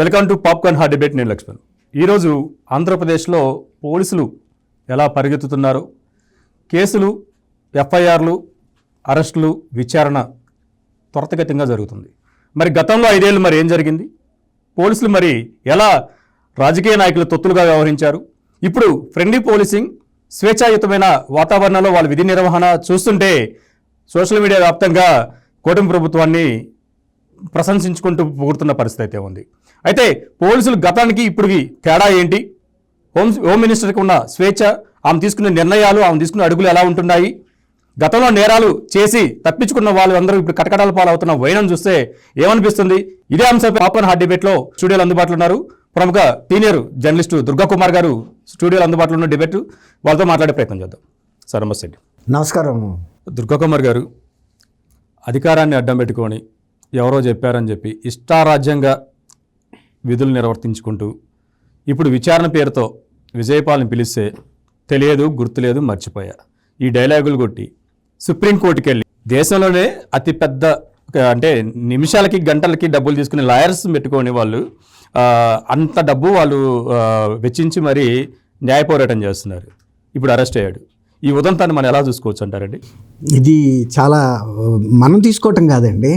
Welcome to popcorn heart debate నేను లక్ష్మణ్. ఈరోజు ఆంధ్రప్రదేశ్లో పోలీసులు ఎలా పరిగెత్తుతున్నారు? కేసులు ఎఫ్ఐఆర్లు అరెస్టులు విచారణ త్వరతగతంగా జరుగుతుంది. మరి గతంలో ఐదేళ్ళు మరి ఏం జరిగింది? పోలీసులు మరి ఎలా రాజకీయ నాయకులు తొత్తులుగా వ్యవహరించారు? ఇప్పుడు ఫ్రెండ్లీ పోలీసింగ్ స్వేచ్ఛాయుతమైన వాతావరణంలో వాళ్ళ విధి నిర్వహణ చూస్తుంటే సోషల్ మీడియా వ్యాప్తంగా కూటమి ప్రభుత్వాన్ని ప్రశంసించుకుంటూ పోగుతున్న పరిస్థితి అయితే ఉంది. అయితే పోలీసులు గతానికి ఇప్పటికి తేడా ఏంటి? హోమ్ హోమ్ మినిస్టర్కి ఉన్న స్వేచ్ఛ ఆమె తీసుకునే నిర్ణయాలు ఆమె తీసుకునే అడుగులు ఎలా ఉంటున్నాయి? గతంలో నేరాలు చేసి తప్పించుకున్న వాళ్ళు అందరూ ఇప్పుడు కటకటాల పాలవుతున్న వైనం చూస్తే ఏమనిపిస్తుంది? ఇదే అంశంపై పాపన్ హార్ట్ డిబేట్లో స్టూడియోలో అందుబాటులో ఉన్నారు ప్రముఖ సీనియర్ జర్నలిస్టు దుర్గా కుమార్ గారు. స్టూడియోలో అందుబాటులో ఉన్న డిబేట్ వాళ్ళతో మాట్లాడే ప్రయత్నం చేద్దాం. సార్ నమస్తే నమస్కారం. దుర్గా కుమార్ గారు అధికారాన్ని అడ్డం పెట్టుకొని ఎవరో చెప్పారని చెప్పి ఇష్టారాజ్యంగా విధులు నిర్వర్తించుకుంటూ ఇప్పుడు విచారణ పేరుతో విజయపాల్ని పిలిస్తే తెలియదు గుర్తులేదు మర్చిపోయా. ఈ డైలాగులు కొట్టి సుప్రీంకోర్టుకి వెళ్ళి దేశంలోనే అతిపెద్ద అంటే నిమిషాలకి గంటలకి డబ్బులు తీసుకుని లాయర్స్ పెట్టుకొని వాళ్ళు అంత డబ్బు వాళ్ళు వెచ్చించి మరీ న్యాయ పోరాటం చేస్తున్నారు. ఇప్పుడు అరెస్ట్ అయ్యాడు. ఈ ఉదంతాన్ని మనం ఎలా చూసుకోవచ్చు అంటారండి? ఇది చాలా మనం తీసుకోవటం కాదండి.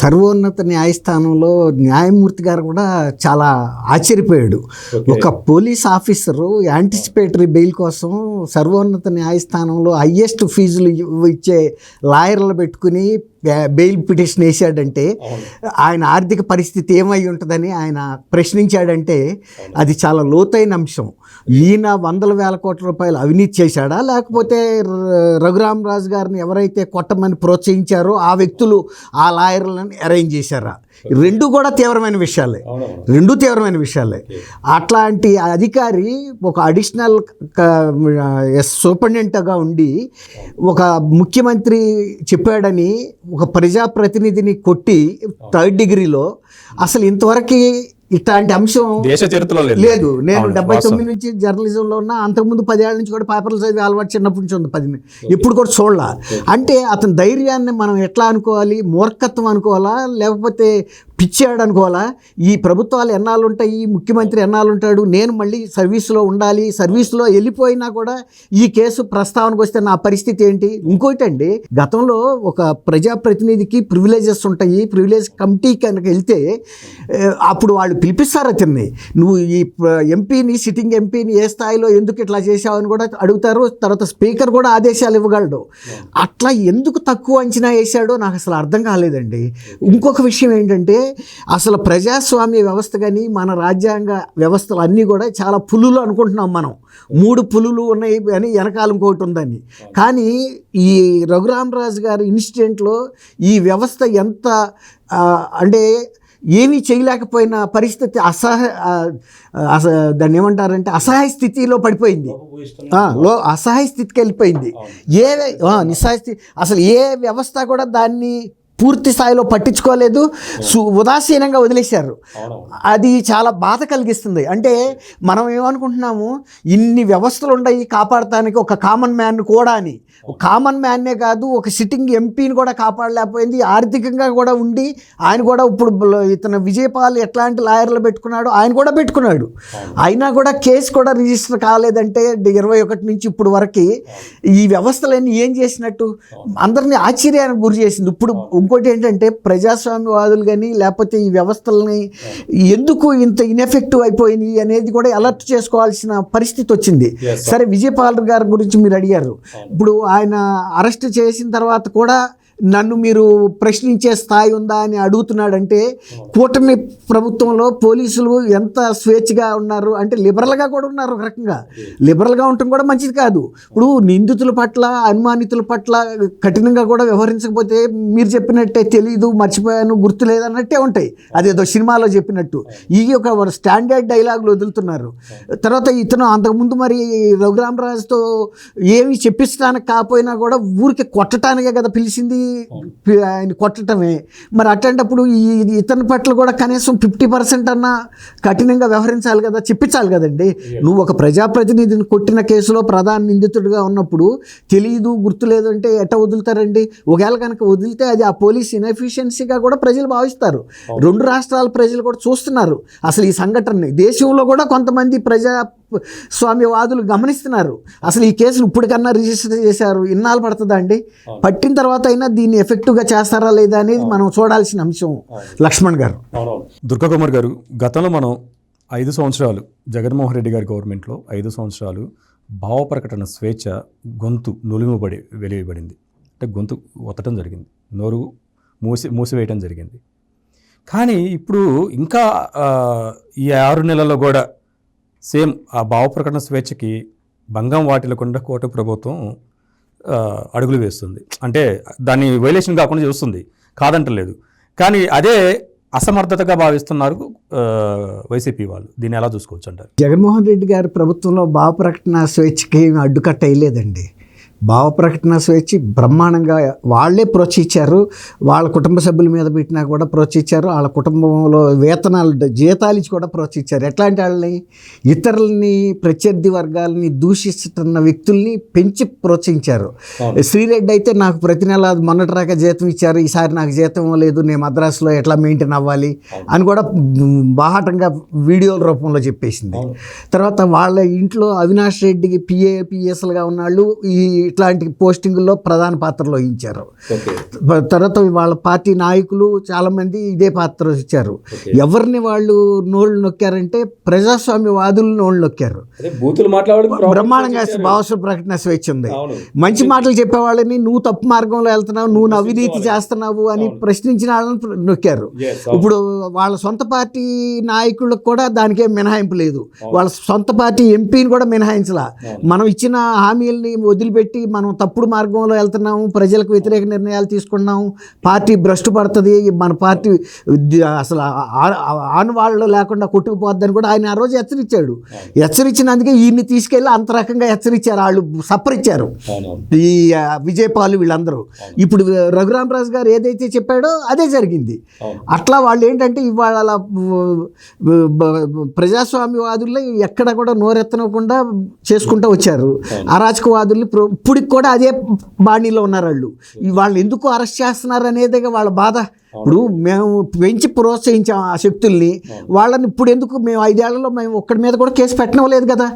సర్వోన్నత న్యాయస్థానంలో న్యాయమూర్తి గారు కూడా చాలా ఆశ్చర్యపోయాడు. ఒక పోలీస్ ఆఫీసరు యాంటిసిపేటరీ బెయిల్ కోసం సర్వోన్నత న్యాయస్థానంలో హయ్యెస్ట్ ఫీజులు ఇచ్చే లాయర్లు పెట్టుకుని బెయిల్ పిటిషన్ వేసాడంటే ఆయన ఆర్థిక పరిస్థితి ఏమై ఉంటుందని ఆయన ప్రశ్నించాడంటే అది చాలా లోతైన అంశం. ఈయన వందల వేల కోట్ల రూపాయలు అవినీతి చేశాడా? లేకపోతే రఘురామ్ రాజు గారిని ఎవరైతే కొట్టమని ప్రోత్సహించారో ఆ వ్యక్తులు ఆ లాయర్లను అరేంజ్ చేశారా? రెండు కూడా తీవ్రమైన విషయాలే. రెండు తీవ్రమైన విషయాలే. అట్లాంటి అధికారి ఒక అడిషనల్ సూపరింటెండెంట్గా ఉండి ఒక ముఖ్యమంత్రి చెప్పాడని ఒక ప్రజాప్రతినిధిని కొట్టి థర్డ్ డిగ్రీలో అసలు ఇంతవరకు ఇట్లాంటి అంశం దేశ చరిత్రలో లేదు. నేను డెబ్బై. తొమ్మిది నుంచి జర్నలిజంలో ఉన్నా అంతకుముందు పదేళ్ళ నుంచి కూడా పేపర్లు చదివి అలవాటు చిన్నప్పటి నుంచి ఉంది పది ఎప్పుడు కూడా చూడాల. అంటే అతని ధైర్యాన్ని మనం ఎట్లా అనుకోవాలి మూర్ఖత్వం అనుకోవాలా లేకపోతే పిచ్చాడు అనుకోవాలా ఈ ప్రభుత్వాలు ఎన్నాళ్ళు ఉంటాయి ఈ ముఖ్యమంత్రి ఎన్నాళ్ళు ఉంటాడు నేను మళ్ళీ సర్వీస్లో ఉండాలి సర్వీస్లో వెళ్ళిపోయినా కూడా ఈ కేసు ప్రస్తావనకు వస్తే నా పరిస్థితి ఏంటి ఇంకోటి అండి గతంలో ఒక ప్రజాప్రతినిధికి ప్రివిలేజెస్ ఉంటాయి ప్రివిలేజ్ కమిటీ కనుక వెళ్తే అప్పుడు వాళ్ళు పిలిపిస్తారు అతన్ని నువ్వు ఈ ఎంపీని సిట్టింగ్ ఎంపీని ఏ స్థాయిలో ఎందుకు ఇట్లా చేశావని కూడా అడుగుతారు తర్వాత స్పీకర్ కూడా ఆదేశాలు ఇవ్వగలడు. అట్లా ఎందుకు తక్కువ అంచనా వేశాడో నాకు అసలు అర్థం కాలేదండి. ఇంకొక విషయం ఏంటంటే అసలు ప్రజాస్వామ్య వ్యవస్థ కానీ మన రాజ్యాంగ వ్యవస్థలు అన్నీ కూడా చాలా పులులు అనుకుంటున్నాం మనం. మూడు పులులు ఉన్నాయి అని వెనకాల ఇంకొకటి ఉందని కానీ ఈ రఘురామరాజు గారి ఇన్సిడెంట్లో ఈ వ్యవస్థ ఎంత అంటే ఏమీ చేయలేకపోయిన పరిస్థితి అసహ దాన్ని ఏమంటారంటే అసహాయ స్థితిలో పడిపోయింది. లో అసహాయ స్థితికి వెళ్ళిపోయింది. ఏ నిస్సహాయ స్థితి అసలు ఏ వ్యవస్థ కూడా దాన్ని పూర్తి స్థాయిలో పట్టించుకోలేదు సు ఉదాసీనంగా వదిలేశారు. అది చాలా బాధ కలిగిస్తుంది. అంటే మనం ఏమనుకుంటున్నాము ఇన్ని వ్యవస్థలు ఉన్నాయి కాపాడటానికి ఒక కామన్ మ్యాన్ కూడా అని. కామన్ మ్యాన్నే కాదు ఒక సిట్టింగ్ ఎంపీని కూడా కాపాడలేకపోయింది. ఆర్థికంగా కూడా ఉండి ఆయన కూడా ఇప్పుడు ఇతను విజయపాల్ ఎట్లాంటి లాయర్లు పెట్టుకున్నాడు ఆయన కూడా పెట్టుకున్నాడు. అయినా కూడా కేసు కూడా రిజిస్టర్ కాలేదంటే ఇరవై ఒకటి నుంచి ఇప్పుడు వరకు ఈ వ్యవస్థలన్నీ ఏం చేసినట్టు అందరినీ ఆశ్చర్యానికి గురి చేసింది. ఇప్పుడు ఇంకోటి ఏంటంటే ప్రజాస్వామ్యవాదులు కానీ లేకపోతే ఈ వ్యవస్థలని ఎందుకు ఇంత ఇన్ఎఫెక్టివ్ అయిపోయినాయి అనేది కూడా అలర్ట్ చేసుకోవాల్సిన పరిస్థితి వచ్చింది. సరే విజయపాల్ గారి గురించి మీరు అడిగారు. ఇప్పుడు ఆయన అరెస్ట్ చేసిన తర్వాత కూడా నన్ను మీరు ప్రశ్నించే స్థాయి ఉందా అని అడుగుతున్నాడంటే కూటమి ప్రభుత్వంలో పోలీసులు ఎంత స్వేచ్ఛగా ఉన్నారు అంటే లిబరల్గా కూడా ఉన్నారు ఒక రకంగా. లిబరల్గా ఉండటం కూడా మంచిది కాదు. ఇప్పుడు నిందితుల పట్ల అనుమానితుల పట్ల కఠినంగా కూడా వ్యవహరించకపోతే మీరు చెప్పినట్టే తెలీదు మర్చిపోయాను గుర్తు లేదన్నట్టే ఉంటాయి. అదేదో సినిమాలో చెప్పినట్టు. ఈ ఒక స్టాండర్డ్ డైలాగులు వదులుతున్నారు. తర్వాత ఇతను అంతకుముందు మరి రఘురామరాజుతో ఏమి చెప్పించడానికి కాకపోయినా కూడా ఊరికి కొట్టడానికే కదా పిలిచింది ఆయన కొట్టడమే. మరి అట్లాంటప్పుడు ఈ ఇతని పట్ల కూడా కనీసం ఫిఫ్టీ పర్సెంట్ అన్న కఠినంగా వ్యవహరించాలి కదా చెప్పించాలి కదండి. నువ్వు ఒక ప్రజాప్రతినిధిని కొట్టిన కేసులో ప్రధాన నిందితుడిగా ఉన్నప్పుడు తెలియదు గుర్తులేదు అంటే ఎట్ట వదులుతారండి? ఒకవేళ కనుక వదిలితే అది ఆ పోలీస్ ఇన్ఎఫిషియన్సీగా కూడా ప్రజలు భావిస్తారు. రెండు రాష్ట్రాల ప్రజలు కూడా చూస్తున్నారు. అసలు ఈ సంఘటనని దేశంలో కూడా కొంతమంది ప్రజా స్వామ్యవాదులు గమనిస్తున్నారు. అసలు ఈ కేసును ఇప్పటికన్నా రిజిస్టర్ చేశారు ఇన్నాళ్ళు పడుతుందా అండి? పట్టిన తర్వాత అయినా దీన్ని ఎఫెక్టివ్గా చేస్తారా లేదా అనేది మనం చూడాల్సిన అంశం లక్ష్మణ్ గారు. దుర్గా కుమార్ గారు గతంలో మనం ఐదు సంవత్సరాలు జగన్మోహన్ రెడ్డి గారి గవర్నమెంట్లో ఐదు సంవత్సరాలు భావ ప్రకటన స్వేచ్ఛ గొంతు నులిమబడి వెలియబడింది. అంటే గొంతు ఒత్తడం జరిగింది. నోరు మూసి మూసివేయటం జరిగింది. కానీ ఇప్పుడు ఇంకా ఈ ఆరు నెలల్లో కూడా సేమ్ ఆ భావ ప్రకటన స్వేచ్ఛకి భంగం వాటిల్లకుండా కోట ప్రభుత్వం అడుగులు వేస్తుంది. అంటే దాన్ని వైలేషన్ కాకుండా చూస్తుంది. కాదంటలేదు. కానీ అదే అసమర్థతగా భావిస్తున్నారు వైసీపీ వాళ్ళు. దీన్ని ఎలా చూసుకోవచ్చు అంటారు? జగన్మోహన్ రెడ్డి గారి ప్రభుత్వంలో భావ ప్రకటన స్వేచ్ఛకి ఏమీ అడ్డుకట్ట వేయలేదండి. భావ ప్రకటన స్వేచ్ఛ బ్రహ్మాండంగా వాళ్ళే ప్రోత్సహించారు. వాళ్ళ కుటుంబ సభ్యుల మీద పెట్టినా కూడా ప్రోత్సహించారు. వాళ్ళ కుటుంబంలో వేతనాలు జీతాలు ఇచ్చి కూడా ప్రోత్సహించారు. ఎట్లాంటి వాళ్ళని? ఇతరులని ప్రత్యర్థి వర్గాలని దూషిస్తున్న వ్యక్తుల్ని పెంచి ప్రోత్సహించారు. శ్రీరెడ్డి అయితే నాకు ప్రతి నెల మొన్నటి రాక జీతం ఇచ్చారు. ఈసారి నాకు జీతం లేదు నేను మద్రాసులో ఎట్లా మెయింటైన్ అవ్వాలి? అని కూడా బాహాటంగా వీడియోల రూపంలో చెప్పేసింది. తర్వాత వాళ్ళ ఇంట్లో అవినాష్ రెడ్డికి పిఏ పిఎస్లుగా ఉన్నాళ్ళు ఈ ఇట్లాంటి పోస్టింగుల్లో ప్రధాన పాత్రలు వహించారు. తర్వాత వాళ్ళ పార్టీ నాయకులు చాలామంది ఇదే పాత్ర ఇచ్చారు ఎవరిని వాళ్ళు నోళ్ళు నొక్కారంటే ప్రజాస్వామ్యవాదులు నోళ్ళు నొక్కారు. బ్రహ్మాండంగా భావస్వ ప్రకటన స్వేచ్ఛ ఉంది. మంచి మాటలు చెప్పేవాళ్ళని నువ్వు తప్పు మార్గంలో వెళ్తున్నావు నువ్వు అవినీతి చేస్తున్నావు అని ప్రశ్నించిన వాళ్ళని నొక్కారు. ఇప్పుడు వాళ్ళ సొంత పార్టీ నాయకులకు కూడా దానికేం మినహాయింపు లేదు. వాళ్ళ సొంత పార్టీ ఎంపీని కూడా మినహాయించలా. మనం ఇచ్చిన హామీలని వదిలిపెట్టి మనం తప్పుడు మార్గంలో వెళ్తున్నాము ప్రజలకు వ్యతిరేక నిర్ణయాలు తీసుకున్నాము పార్టీ భ్రష్టు పడుతుంది మన పార్టీ అసలు ఆనవాళ్ళు లేకుండా కొట్టుకుపోద్దని కూడా ఆయన ఆ రోజు హెచ్చరించాడు. హెచ్చరించినందుకే ఈయన్ని తీసుకెళ్ళి అంత రకంగా హెచ్చరించారు వాళ్ళు సప్పరిచ్చారు అవునవును. ఈ విజయపాలు వీళ్ళందరూ. ఇప్పుడు రఘురామరాజు గారు ఏదైతే చెప్పాడో అదే జరిగింది. అట్లా వాళ్ళు ఏంటంటే ఇవాళ ప్రజాస్వామ్యవాదుల్ని ఎక్కడ కూడా నోరెత్తనకుండా చేసుకుంటూ వచ్చారు. అరాచకవాదుల్ని ప్ర- ఇప్పటికి కూడా అదే బాణీలో ఉన్నారు వాళ్ళు. వాళ్ళు ఎందుకు అరెస్ట్ చేస్తున్నారు అనేదే వాళ్ళ బాధ. ఇప్పుడు మేము పెంచి ప్రోత్సహించాం ఆ శక్తుల్ని. వాళ్ళని ఇప్పుడు ఎందుకు మేము ఐదేళ్ళలో మేము ఒక్కడి మీద కూడా కేసు పెట్టనవలేదు కదా.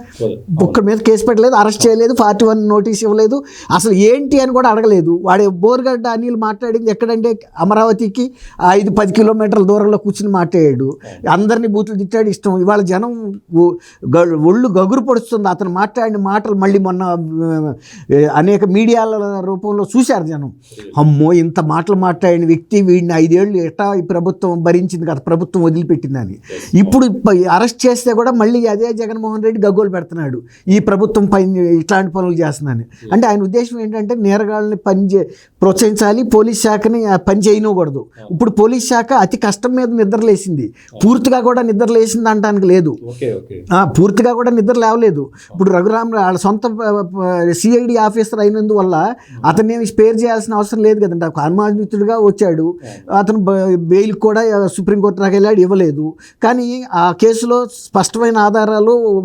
ఒక్కడి మీద కేసు పెట్టలేదు అరెస్ట్ చేయలేదు ఫార్టీ వన్ నోటీస్ ఇవ్వలేదు. అసలు ఏంటి అని కూడా అడగలేదు. వాడే బోర్గడ్డ అనిల్ మాట్లాడింది ఎక్కడంటే అమరావతికి ఐదు పది కిలోమీటర్ల దూరంలో కూర్చుని మాట్లాడాడు. అందరినీ బూతులు తిట్టాడు ఇష్టం. ఇవాళ జనం ఒళ్ళు గగురు పడుస్తుంది. అతను మాట్లాడిన మాటలు మళ్ళీ మొన్న అనేక మీడియాల రూపంలో చూశారు జనం. అమ్మో ఇంత మాటలు మాట్లాడిన వ్యక్తి వీడిని ఐదేళ్ళు ఎట్టా ఈ ప్రభుత్వం భరించింది కదా ప్రభుత్వం వదిలిపెట్టిందని. ఇప్పుడు అరెస్ట్ చేస్తే కూడా మళ్ళీ అదే జగన్మోహన్ రెడ్డి గగ్గోలు పెడుతున్నాడు. ఈ ప్రభుత్వం పని ఇట్లాంటి పనులు చేస్తుందని. అంటే ఆయన ఉద్దేశం ఏంటంటే నేరగాళ్ళని పని చే ప్రోత్సహించాలి పోలీస్ శాఖని పని చేయనకూడదు ఇప్పుడు పోలీస్ శాఖ అతి కష్టం మీద నిద్రలేసింది. పూర్తిగా కూడా నిద్రలేసింది అంటానికి లేదు. పూర్తిగా కూడా నిద్ర లేవలేదు. ఇప్పుడు రఘురామ్ వాళ్ళ సొంత సిఐడి ఆఫీసర్ అయినందువల్ల అతన్ని ఏమి స్పేర్ చేయాల్సిన అవసరం లేదు కదండి. అనుమానితుడిగా వచ్చాడు. అతను బెయిల్ కూడా సుప్రీంకోర్టు దాకా వెళ్ళాడు ఇవ్వలేదు. కానీ ఆ కేసులో స్పష్టమైన ఆధారాలు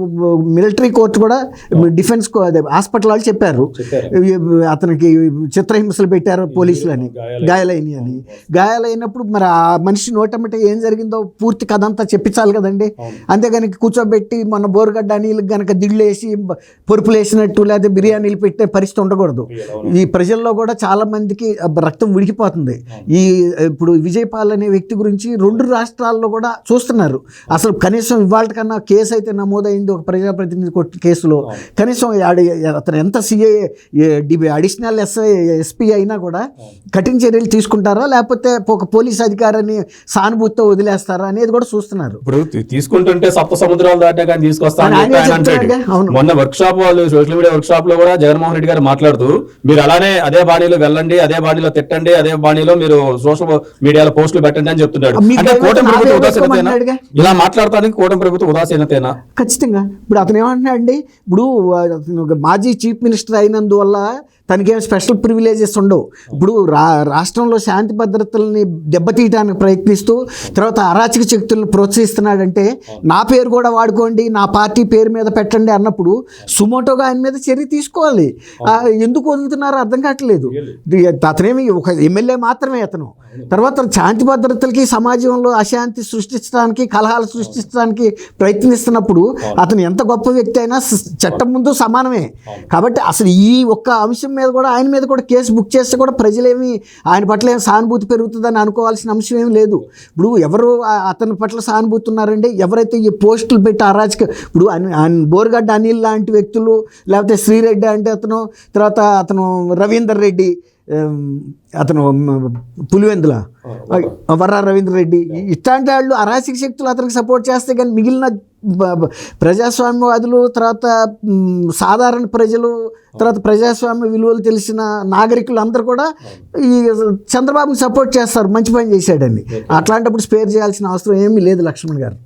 మిలిటరీ కోర్టు కూడా డిఫెన్స్ హాస్పిటల్ వాళ్ళు చెప్పారు. అతనికి చిత్రహింసలు పెట్టారు పోలీసులని. గాయాలైన- గాయాలైనవి అని. గాయాలైనప్పుడు మరి ఆ మనిషి నోటమిట ఏం జరిగిందో పూర్తి కథ అంతా చెప్పించాలి కదండి. అంతేగాని కూర్చోబెట్టి మన బోరుగడ్డ నీళ్ళకి గనక దిళ్ళేసి పరుపులు వేసినట్టు లేదా బిర్యానీలు పెట్టే పరిస్థితి ఉండకూడదు. ఈ ప్రజల్లో కూడా చాలా మందికి రక్తం ఉడికిపోతుంది ఈ ఇప్పుడు విజయపాల్ అనే వ్యక్తి గురించి రెండు రాష్ట్రాల్లో కూడా చూస్తున్నారు. అసలు కనీసం ఇవాళ కన్నా కేసు అయితే నమోదైంది ఒక ప్రజాప్రతినిధి కొట్టి కేసులో. కనీసం అతను ఎంత సిఐ అడిషనల్ ఎస్ఐ ఎస్పీ అయినా కూడా కఠిన చర్యలు తీసుకుంటారా? లేకపోతే ఒక పోలీస్ అధికారిని సానుభూతితో వదిలేస్తారా అనేది కూడా చూస్తున్నారు. ఇప్పుడు తీసుకుంటుంటే సప్త సముద్రాలు దాటా కానీ తీసుకొస్తా అని ఆయన చెప్పి ఆయన అంటాడు. చెప్తున్నాడుగా, అవును. మొన్న వర్క్ షాప్ వాళ్ళు సోషల్ మీడియా వర్క్ షాప్లో కూడా జగన్మోహన్ రెడ్డి గారు మాట్లాడుతూ మీరు అలానే అదే బాణీలో వెళ్ళండి అదే బాణీలో తిట్టండి అదే బాణీలో మీరు సోషల్ మీడియాలో పోస్టులు పెట్టండి అని చెప్తున్నాడు. అంటే కూటమి ప్రభుత్వం ఉదాసీనతేనా? ఇలా మాట్లాడటానికి కూటమి ప్రభుత్వం ఉదాసీనతేనా? ఖచ్చితంగా. ఇప్పుడు అతను ఏమంటున్నాడండి ఇప్పుడు మాజీ చీఫ్ మినిస్టర్ అయినందువల్ల తనకేం స్పెషల్ ప్రివిలేజెస్ ఉండవు. ఇప్పుడు రా రాష్ట్రంలో శాంతి భద్రతల్ని దెబ్బతీయడానికి ప్రయత్నిస్తూ తర్వాత అరాచక శక్తులను ప్రోత్సహిస్తున్నాడంటే నా పేరు కూడా వాడుకోండి నా పార్టీ పేరు మీద పెట్టండి అన్నప్పుడు సుమోటోగా ఆయన మీద చర్య తీసుకోవాలి. ఎందుకు వదులుతున్నారో అర్థం కావట్లేదు. అతనేమి ఒక ఎమ్మెల్యే మాత్రమే అతను. తర్వాత శాంతి భద్రతలకి సమాజంలో అశాంతి సృష్టించడానికి కలహాలు సృష్టించడానికి ప్రయత్నిస్తున్నప్పుడు అతను ఎంత గొప్ప వ్యక్తి అయినా చట్టం ముందు సమానమే. కాబట్టి అసలు ఈ ఒక్క అంశం మీద కూడా ఆయన మీద కూడా కేసు బుక్ చేస్తే కూడా ప్రజలేమి ఆయన పట్ల ఏం సానుభూతి పెరుగుతుందని అనుకోవాల్సిన అంశం ఏం లేదు. ఇప్పుడు ఎవరు అతని పట్ల సానుభూతి ఉన్నారంటే ఎవరైతే ఈ పోస్టులు పెట్టి అరాచక ఇప్పుడు బోర్గడ్డ అనిల్ లాంటి వ్యక్తులు లేకపోతే శ్రీరెడ్డి అంటే అతను తర్వాత అతను రవీందర్ రెడ్డి అతను పులివెందుల. వర్రా రవీంద్ర రెడ్డి. ఇట్లాంటి వాళ్ళు అరాచక శక్తులు అతనికి సపోర్ట్ చేస్తే కానీ మిగిలిన ప్రజాస్వామ్యవాదులు తర్వాత సాధారణ ప్రజలు తర్వాత ప్రజాస్వామ్య విలువలు తెలిసిన నాగరికులు అందరూ కూడా ఈ చంద్రబాబుని సపోర్ట్ చేస్తారు. మంచి పని చేశాడని అట్లాంటప్పుడు స్పేర్ చేయాల్సిన అవసరం ఏమీ లేదు లక్ష్మణ్ గారు.